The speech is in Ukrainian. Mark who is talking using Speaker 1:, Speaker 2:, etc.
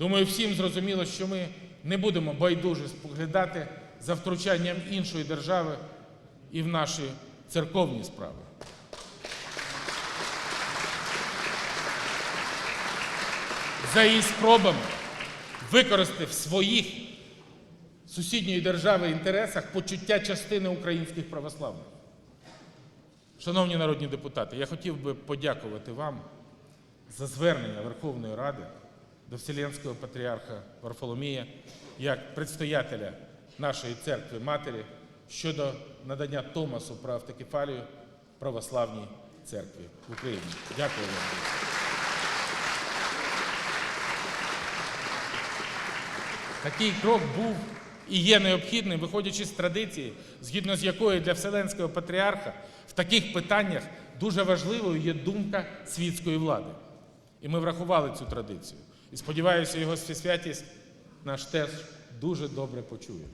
Speaker 1: Думаю, всім зрозуміло, що ми не будемо байдуже споглядати за втручанням іншої держави і в наші церковні справи. За її спробами використати в своїх сусідньої держави інтересах почуття частини українських православних. Шановні народні депутати, я хотів би подякувати вам за звернення Верховної Ради до Вселенського патріарха Варфоломія як предстоятеля нашої церкви Матері щодо надання Томасу про автокефалію православній церкві в Україні. Дякую вам. Такий крок був і є необхідним, виходячи з традиції, згідно з якою для Вселенського патріарха в таких питаннях дуже важливою є думка світської влади. І ми врахували цю традицію. І сподіваюся, його святість наш теж дуже добре почує.